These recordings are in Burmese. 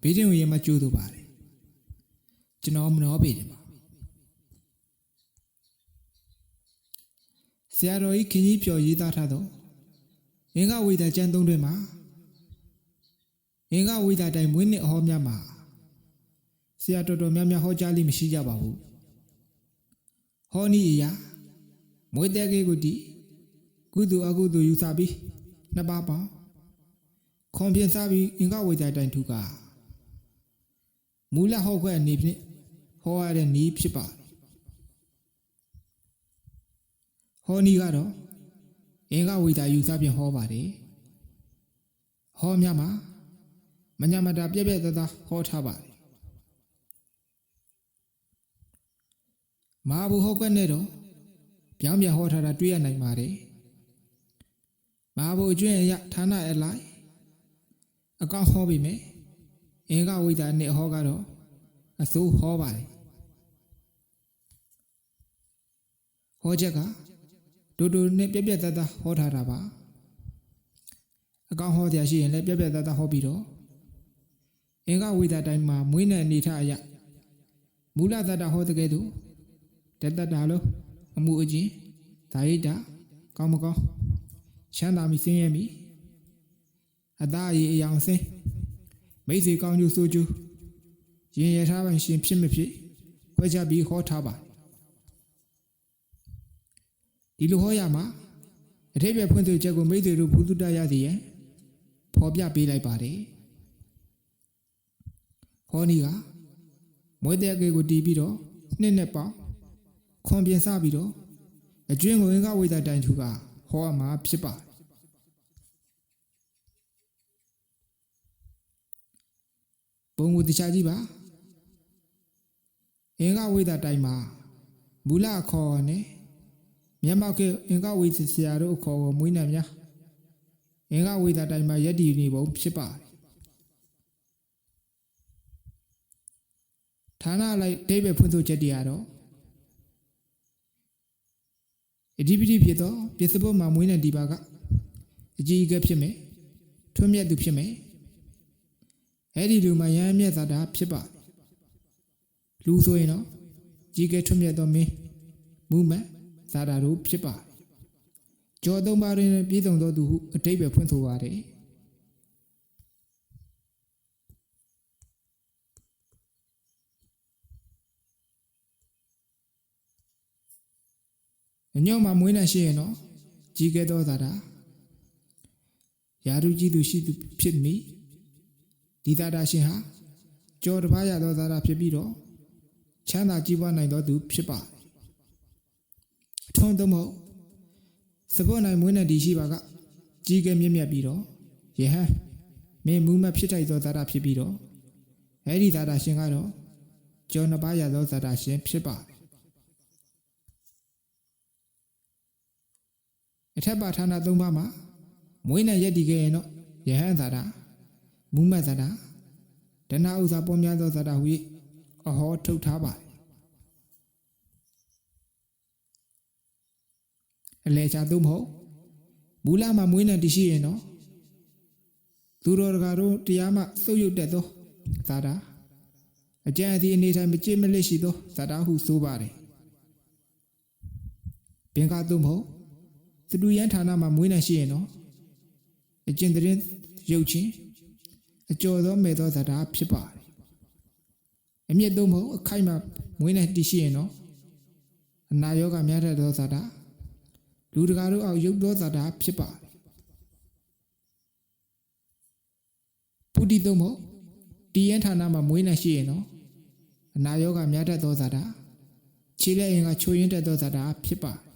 ဘေးတင်ဝင်ရမကျိုးတို့ပါတယ်ကျွန်တော်မနှောပေတယ်ပါဆရာတော်ကြီးခင်ကြီးပြော်ရေးသားထားသောအင်္ဂဝိဒါကျမ်းသုံးတွင်မှာအင်္ဂဝိဒါတိုင်းမွေးနှစ်အဟောများမှာဆရာတော်တော်များများဟောကြားလိမရှိကြပါဘူးဟောနီအရာမွေးတဲ့ကေကိုတီကုသိုလ်အကုသိုလ်ယူဆပြီးနှစ်ပါးပေါင်း ခွန်ပြင်စားပြီးအင်္ဂဝိဒါတိုင်းထုကမူလဟောခွဲအနေဖြင့်ဟောရတဲ့နည်းဖြစ်ပါတယ်ဟောနီကတော့အင်္ဂဝိဒါယူဆဖြင့်ဟောပါတယ်ဟောများမှာမညာမတာပြက်ပြက်သားသားဟောထားပါတယ်မဟာဘူဟောခွဲနဲ့တော့ပြောင်းပြန်ဟောထားတာတွေ့ရနိုင်ပါတယ်မဟာဘူအကျွင့်အရဌာနအလိုက် အကောင့်ဟောပြီမယ်အင်္ဂဝိဒါနဲ့ဟောကတော့အစိုးဟောပါတယ်ဟောချက်ကတူတူနဲ့ပြက်ပြက်သားသားဟောထားတာပါအကောင့်ဟောတရားရှိရင်လည်းပြက်ပြက်သားသားဟောပြီးတော့အင်္ဂဝိဒါတိုင်းမှာမွေးတဲ့အနေထားအရမူလတတ္တဟောတဲ့ကဲ့သို့တတ္တတာလို့အမှုအကျင့်ဒါရိတာကောင်းမကောင်းချမ်းသာမိဆင်းရဲမိ အသားအရေးအယောင်စင်းမိတ်ဆွေကောင်းကျိုးဆိုကျိုးရင်ရထားပိုင်ရှင်ဖြစ်မဖြစ်ခွဲခြားပြီးဟောထားပါဒီလိုဟောရမှာအထိပ္ပယ်ဖွင့်ဆိုချက်ကိုမိတ်ဆွေတို့ဘုသူတ္တရသည်ရန်ဖော်ပြပေးလိုက်ပါတယ်ဟောနီကမွေးတဲ့ကေကိုတီးပြီးတော့နှစ်နဲ့ပေါင်းခွန်ပြင်စပြီးတော့အကျွင်းကိုအင်္ဂဝိဒတိုင်သူကဟောမှာဖြစ်ပါတယ် ပုံကိုတရားကြည့်ပါအင်္ဂဝိဒတိုင်မှာမူလအခေါ်နဲ့မျက်မှောက်ကအင်္ဂဝိသဆရာတို့အခေါ်ကိုမွေးနှံများအင်္ဂဝိဒတိုင်မှာယက်တီနေပုံဖြစ်ပါတယ်ဌာနလိုက်ဒိဗေဖွင့်ဆိုချက်တွေကတော့အဓိပတိဖြစ်သောပစ္စပုမှာမွေးတဲ့ဒီပါကအကြီးအကဲဖြစ်မယ်ထွန်းမြတ်သူဖြစ်မယ် အဲ့ဒီလူမှာရဟန်းမြတ်သာတာဖြစ်ပါလူဆိုရင်တော့ကြီးကဲထွန်းမြတ်သောမင်းမူမန်သာတာတို့ဖြစ်ပါကြောသုံးပါးတွင်ပြည့်စုံသောသူဟုအတိတ်ပဲဖွင့်ဆိုပါတယ်အညော့မှာမွေးနေရှိရင်တော့ကြီးကဲသောသာတာယာရုကြီးသူရှိသူဖြစ်မိ ဒီသာတာရှင်ဟာကြောတစ်ပါးရသောသာတာဖြစ်ပြီးတော့ချမ်းသာကြီးပွားနိုင်သောသူဖြစ်ပါအထုံးသမို့စပေါ်နိုင်မွေးနေတည်ရှိပါကကြီးကဲမြင့်မြတ်ပြီးတော့ယဟန်မင်းမူမဖြစ်ထိုက်သောသာတာဖြစ်ပြီးတော့အဲ့ဒီသာတာရှင်ကတော့ကြောနှစ်ပါးရသောသာတာရှင်ဖြစ်ပါတယ်အထက်ပါဌာန၃ပါးမှာမွေးနဲ့ရက်တည်ခဲ့ရင်တော့ယဟန်သာတာ မူမတ်သာတာဒနာဥစွာပေါ်များသောသာတာဟူ၍အဟောထုတ်ထားပါတယ်အလဲချာသို့မဟုတ်မူလမှာမွေးနဲ့တည်ရှိရင်တော့သူတော်တကာတို့တရားမှစုပ်ယုတ်တတ်သောသာတာအကျဉ်းအသည့်အနေထိုင်မကြည့်မလစ်ရှိသောသာတာဟုဆိုပါတယ်ပင်ကသို့မဟုတ်သတူရန်ဌာနမှာမွေးနေရှိရင်တော့အကျင့်တရင်ရုပ်ချင်း အကျော်သောမေသောသတ္တာဖြစ်ပါတယ်အမြင့်သုံးဖို့အခိုက်မှာမွေးနေတည်ရှိရင်တော့အနာယောဂများတဲ့သောသတ္တာလူတကာတို့အောက်ရုပ်သောသတ္တာဖြစ်ပါတယ်ပုတိသုံးဖို့တည်ရန်ဌာနမှာမွေးနေရှိရင်တော့အနာယောဂများတဲ့သောသတ္တာခြေလက်အင်ကချိုးရင်းတဲ့သောသတ္တာဖြစ်ပါတယ်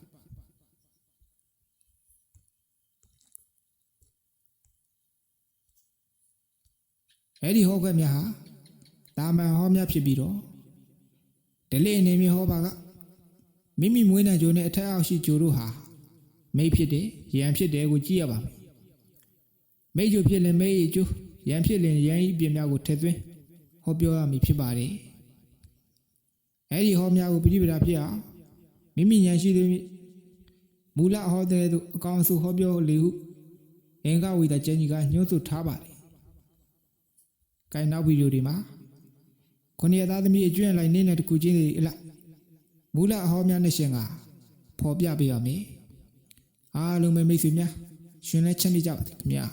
အဲ့ဒီဟောခွက်များဟာတာမန်ဟောများဖြစ်ပြီးတော့ဒလိအနေနဲ့ဟောပါကမိမိမွေးတဲ့ဂျိုနဲ့အထက်အောက်ရှိဂျိုတို့ဟာမိတ်ဖြစ်တယ်ရန်ဖြစ်တယ်ကိုကြည့်ရပါမယ်မိတ်ဂျိုဖြစ်ရင်မိတ်ဂျိုရန်ဖြစ်ရင်ရန်ဤပြင်များကိုထည့်သွင်းဟောပြောရမည်ဖြစ်ပါတယ်အဲ့ဒီဟောများကိုပြိပဒါဖြစ်အောင်မိမိဉာဏ်ရှိသည်မူလဟောတဲ့သို့အကောင်စုဟောပြောလေဟုအင်္ဂဝိဒကျမ်းကြီးကညွှန်းဆိုထားပါတယ် ကိုင်နောက်ဗီဒီယိုတွေမှာခொနည်းသားသမီးအကျွင့်လိုက်နေတဲ့တစ်ခုချင်းတွေအလားမူလအဟောများနဲ့ရှင်ကဖော်ပြပေးပါမယ်အားလုံးပဲမိတ်ဆွေများရှင်လည်းချက်မိကြပါခင်ဗျာ